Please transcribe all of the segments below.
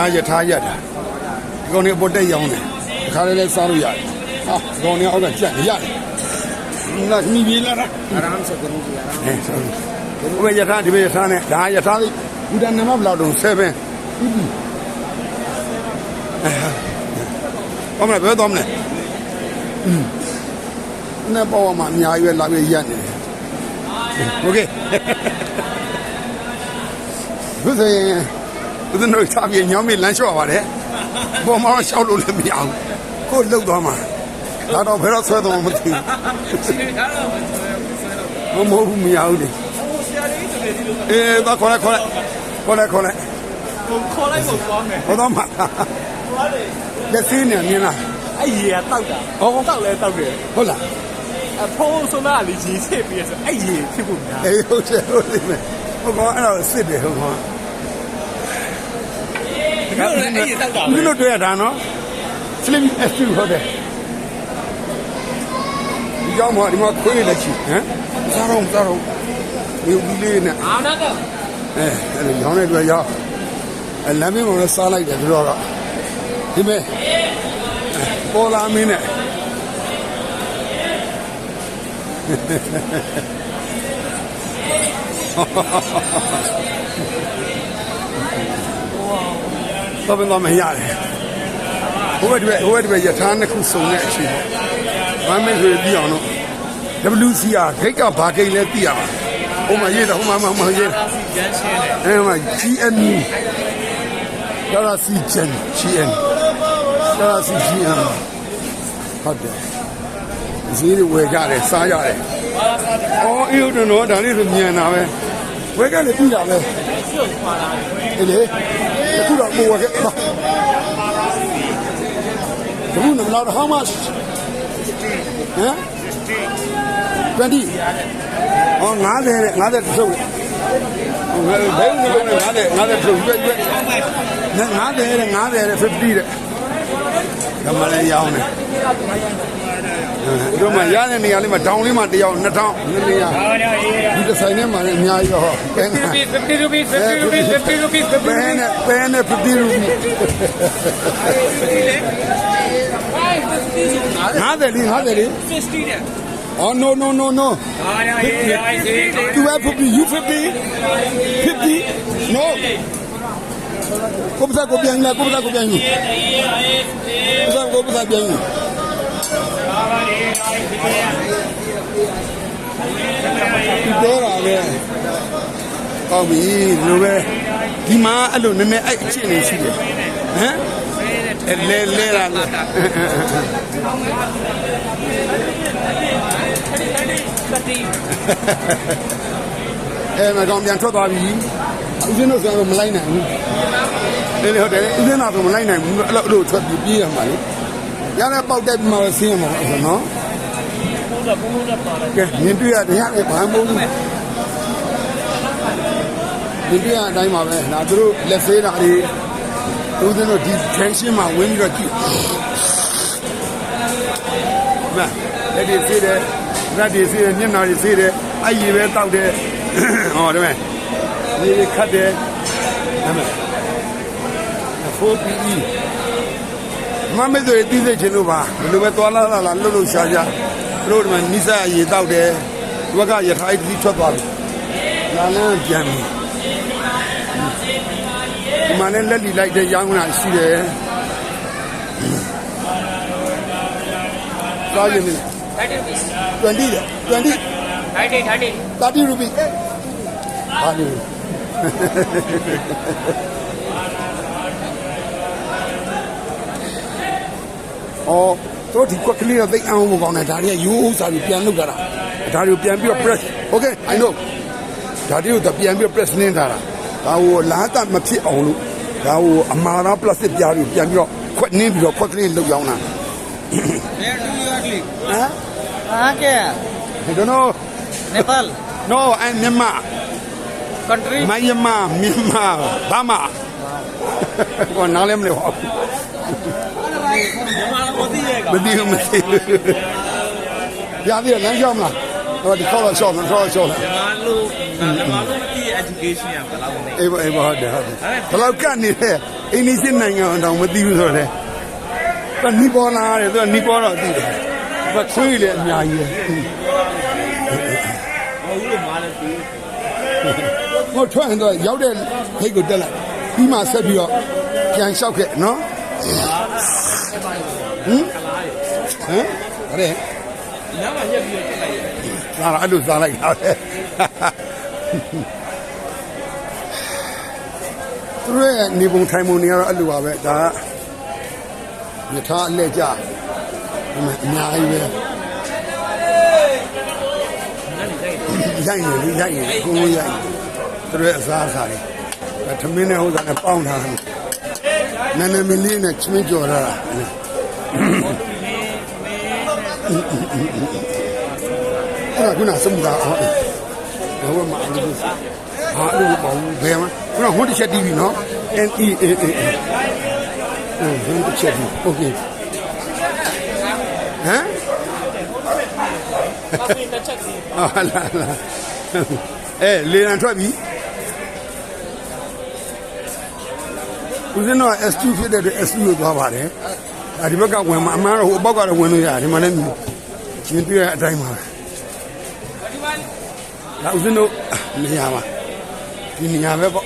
ဒါယထာရက်တာဒီကောင်တွေအပေါ်တက်ရောင်းတယ်ဒီခါလေးလည်းစားလို့ရတယ်ဟာဒီကောင်တွေအောက်ကကြက်ရတယ်နာမိပြေလာတာအရမ်းစကရုံးကြရအောင်ဟဲ့ဆိုဘယ်ယထာဒီဘယ်ယထာနဲ့ဒါယထာလေးဘူတန်နံပါတ်ဘယ်လောက်တုန်း7ဟုတ်မလားဘယ်တော့မလဲနဲ့ပေါ်မှာအများကြီးပဲလာပြီးရက်နေတယ်โอเคဘုဇေ ရားဘုရားတို့စားပြီးညောင်းပြီးလမ်းလျှော့ပါတယ်ပေါ်မှာရှောက်လို့လည်းမရအောင်ကိုယ်လှုပ်သွားမှာဒါတော့ဘယ်တော့ဆွဲတော့မသိဘူးမမဟုတ်ဘူးမရဘူးလေအေးတော့ခေါ်လိုက်ခေါ်လိုက်ခေါ်လိုက်ခေါ်လိုက်ခေါ်လိုက်ကိုသွားမယ်ဟောတော့မှာလက်စင်းနေမြင်လားအဲ့ရေကတောက်တာဟောတောက်လဲတောက်တယ်ဟုတ်လားအဖိုးဆုံးသားလေးကြီးစစ်ပြီးဆိုအဲ့ရေဖြစ်ဖို့များအေးဟုတ်တယ်ဟုတ်တယ်မယ်ဟိုကောင်အဲ့တော့စစ်တယ်ဟိုကောင် ဒီလိုလဲအဲ့ရေတောက်တာဒီလိုတွေ့ရတာနော် slim s2 ဟုတ်တယ်ဒီကြောင့်မှဒီမှာခွေးလေးလက်ချီဟမ်စားတော့စားတော့ဒီဦးလေးနဲ့အာနာကအဲအဲ့လိုရောင်းတဲ့အတွက်ရောက်အဲလမ်းမင်းပေါ်လည်းစားလိုက်တယ်သူတို့ကတော့ဒီမဲ့ပေါ်လာမင်းနဲ့ တော့ဘယ်တော့မရတယ်ဟိုဘက်ဒီဘက်ဟိုဘက်ဒီဘက်ရထားနှစ်ခုစုံတဲ့အချိန်ပေါ့မမင်းဆိုပြီးအောင်တော့ WCR ဂိတ်ကဘာဂိတ်လဲသိရပါဟိုမှာရေးတာဟိုမှာမှရေးတာရမ်းရှင်းတယ်အဲမှာ GNU ဒါလာစီချန် GN ဒါလာစီ GN ဟုတ်တယ်ဈေးတွေဝယ်ကြတယ်စားရတယ်အော်အေးဟုတ်တယ်နော်ဒါလေးဆိုမြန်တာပဲဝယ်ကလည်းပြီးတာပဲအေးလေအ ခုတော့ကိုဝယ်ခဲ့ပါဒီလိုနော် how much ဟမ်20အော်90တဲ့90တစ်စုပ်ဘယ်ဘယ်လိုလဲ90 90ထုတ်ရွက်ရွက်90တဲ့90တဲ့50တဲ့ကမလည်းရောင်းတယ် အဲဒီမှာရတဲ့နေရာလေးမှာဒေါင်လေးမှာတယောက်2000နှစ်နေရာဒီဒီဇိုင်းနဲ့မှာလည်းအများကြီးဟောပဲနဲ့50 rupees 50 rupees 50 rupees ပဲနဲ့ပဲနဲ့50ရူပီ90လေး90လေး50တဲ့ Oh no no no no အာရရေးရေးရေး You have 50 you 50 50 No ကိုပစာကိုပြန်လာကိုပစာကို ပြန်ယူပစာကိုပစာပြန်ယူဒီတော့ပါပဲကောင်းပြီလိုပဲဒီမှာအဲ့လိုနည်းနည်းအဲ့အချင်းနေရှိတယ်ဟမ်အဲလဲလဲလာလဲအဲမကောင်ပြန်ထွက်သွားပြီဦးဇင်းတို့ဆိုတော့မလိုက်နိုင်ဘူးလေလေဟုတ်တယ်ဦးဇင်းတော်ဆိုမလိုက်နိုင်ဘူးအဲ့လိုအဲ့လိုထွက်ပြီးပြေးရမှာလေရတဲ့ပေါက်တက်ပြီးမှဆင်းရမှာပေါ့ဆိုနော် ဘုရားဘုရားပါလာကဲမြင်တွေ့ရတရားပဲဘာမှမဟုတ်ဘူးမြင်တွေ့ရအတိုင်းပါပဲဒါသူတို့လက်သေးတာတွေဦးဇင်းတို့ဒီ tension မှာဝင်ပြီးတော့ကြည့်မလက်တွေသေးတယ်လက်တွေသေးတယ်မျက်နှာတွေသေးတယ်အဲ့ဒီပဲတောက်တယ်ဟောဒါမဲ့ဒီခတ်တယ်ဒါမဲ့ 4PE မမေတို့တည်သိချင်လို့ပါဘယ်လိုပဲသွားလာလာလာလှုပ်လှုပ်ရှားရှား တို့ဒီမှာနိစ္စရေတောက်တယ်ဒီဘက်ကရထားကြီးထွက်သွားပြီလာလန်းပြန်ပြီဒီမှာလည်းလက်လီလိုက်တဲ့ရောင်းတာရှိတယ်လာရင်20 30 rupees 20 20 30 30 30 rupees ဟာဒီအော် တို့ဒီကွက်ကလေးတော့သိအောင်မကောင်းနဲ့ဒါတွေကရိုးဥစားပြီးပြန်လုပ်ကြတာဒါတွေကိုပြန်ပြီးတော့ press okay i know ဒါတွေကိုပြန်ပြီးတော့ press နင်းထားတာဒါဟိုလားတမဖြစ်အောင်လို့ဒါဟိုအမာရာ plastic ပြားတွေပြန်ပြီးတော့ခွက်နင်းပြီးတော့ခွက်ကလေးလုပ်ရောင်းတာ where do you are click ဟမ်ဟာကဲ i don't know nepal no i'm myanmar country myanmar myanmar burma ကိုနားလည်းမလဲပါဘူး မသိဘူးမသိဘူးပြပြီးတော့လမ်းလျှောက်မလားဟောဒီခေါက်တော့လျှောက်မလားခေါက်တော့လျှောက်လားကျွန်တော်တို့ကျွန်တော်တို့ဒီ education ကဘယ်လောက်နေအေးအေးဟုတ်တယ်ဟုတ်တယ်ဘယ်လောက်ကပ်နေလဲအင်းဒီစစ်နိုင်ငံတောင်မသိဘူးဆိုတော့လေသူကနီပေါ်လာတယ်သူကနီပေါ်တော့သိတယ်သူကခွေးလေအများကြီးပဲဟုတ်လို့မားလဲသူဟိုထွက်ရင်တော့ရောက်တဲ့ခိတ်ကိုတက်လိုက်ပြီးမှဆက်ပြီးတော့ပြန်လျှောက်ခဲ့နော် ဟမ်ဟမ်အဲ့ဒါညမှာရက်ပြီးတက်လိုက်ရတယ်စားအဲ့လိုစားလိုက်တာပဲသူတို့ရဲ့နေပုံထိုင်ပုံတွေကတော့အဲ့လိုပါပဲဒါကယထာအလက်ကြအများကြီးပဲရိုက်နေလေရိုက်နေကိုယ်ရိုက်သူတို့ရဲ့အစားအစာတွေဒါသမင်းနဲ့ဟိုစားနဲ့ပေါင်းထားတယ်နည်းနည်းမလေးနဲ့ချင်းကြော်ရတာ အဲ့ဒါခုနစမှုသားအောင်ဘယ်မှာအလုပ်ဟာအဲ့လိုပေါ့ဘယ်မှာခုနဟိုတစ်ချက်တီးပြီနော် N E A A A ဟိုတစ်ချက်တီးโอเคဟမ် ပါစီတစ်ချက်စီ ဟာလာလာအဲလေရန်ထွက်ပြီဦးဇင်းတော့ S2 ဖြစ်တဲ့အတွက် S2 လို့သွားပါတယ် ဒါဒီဘက်ကဝင်မှာအမှန်တော့ဟိုအပေါက်ကတော့ဝင်လို့ရတယ်ဒီမှာလည်းမြင်တွေ့ရတဲ့အတိုင်းပါပဲဒါဦးဇင်းတို့နေရာပါဒီနေရာပဲပေါ့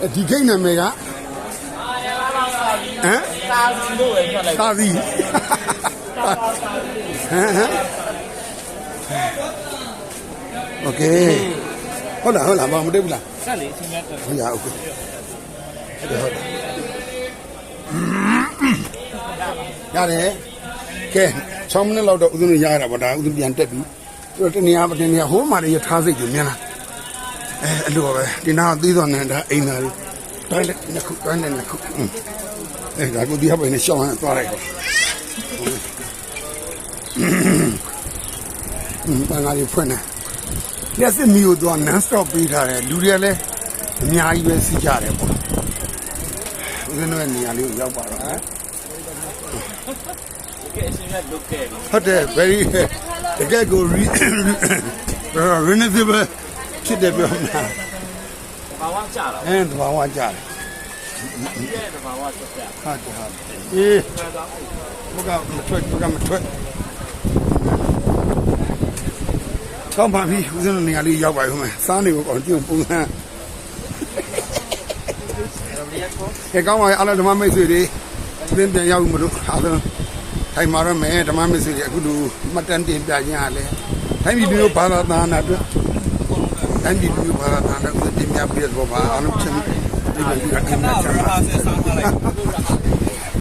အဲဒီဂိတ်နာမည်ကဟမ် စာစီလို့ပဲထွက်လိုက် သာသီဟမ်ဟမ်โอเคဟုတ်လားဟုတ်လားမမတွေ့ဘူးလား ဆက်လေအချင်းများတက် ဟုတ်ရโอเค ဟုတ်တယ်ဟုတ်တယ်ရတယ်ကဲ6မိနစ်လောက်တော့ဥဒုရရတာပေါ့ဒါဥဒုပြန်တက်ပြီသူတို့တနေရာတနေရာဟိုးမှာရထားစိတ်ကြီးမြင်လားအဲအဲ့လိုပဲဒီနာသီးတော်နဲ့ဒါအိမ်သားလေးတိုင်းလက်နှစ်ခုတိုင်းလက်နှစ်ခုအဲဒါကိုဒီဟပ်ပဲနဲ့ရှောင်းရသွားလိုက်တော့ဘာငါလေးဖွင့်နေလက်စစ်မီကိုတော့ non stop ပေးထားတယ်လူတွေကလည်းအများကြီးပဲစီးကြတယ်ပေါ့ ဦးဇင်းတို့ရဲ့နေရာလေးကိုရောက်ပါတော့ဟမ်ကဲအချင်းများလုတ်ခဲ့ပြီဟုတ်တယ် very တကယ်ကို re renovable ဖြစ်တယ်ပြောမှာဘာဝကြတာအဲတဘာဝကြတယ်ဒီရဲ့ဘာဝဆက်ကြဟုတ်တယ်ဟုတ်တယ်အေးဘုကမထွက်ဘုကမထွက်ကောင်းပါပြီဦးဇင်းတို့နေရာလေးရောက်ပါပြီဟိုမှာစားနေဖို့ကောင်းကြည့်ပုံစံ ကဲကောင်းပါရဲ့အားလုံးဓမ္မမိတ်ဆွေတွေသင်ပြန်ရောက်မလို့အားလုံးထိုင်မာရမယ်ဓမ္မမိတ်ဆွေတွေအခုလူမှတ်တမ်းတင်ပြခြင်းအားလဲတိုင်းပြည်မျိုးဘာသာသာနာအတွက်တိုင်းပြည်မျိုးဘာသာသာနာအတွက်တင်ပြပြတဲ့ဘောပါအားလုံးချင်းဒီလိုဒီအင်းနဲ့ချမ်းသာ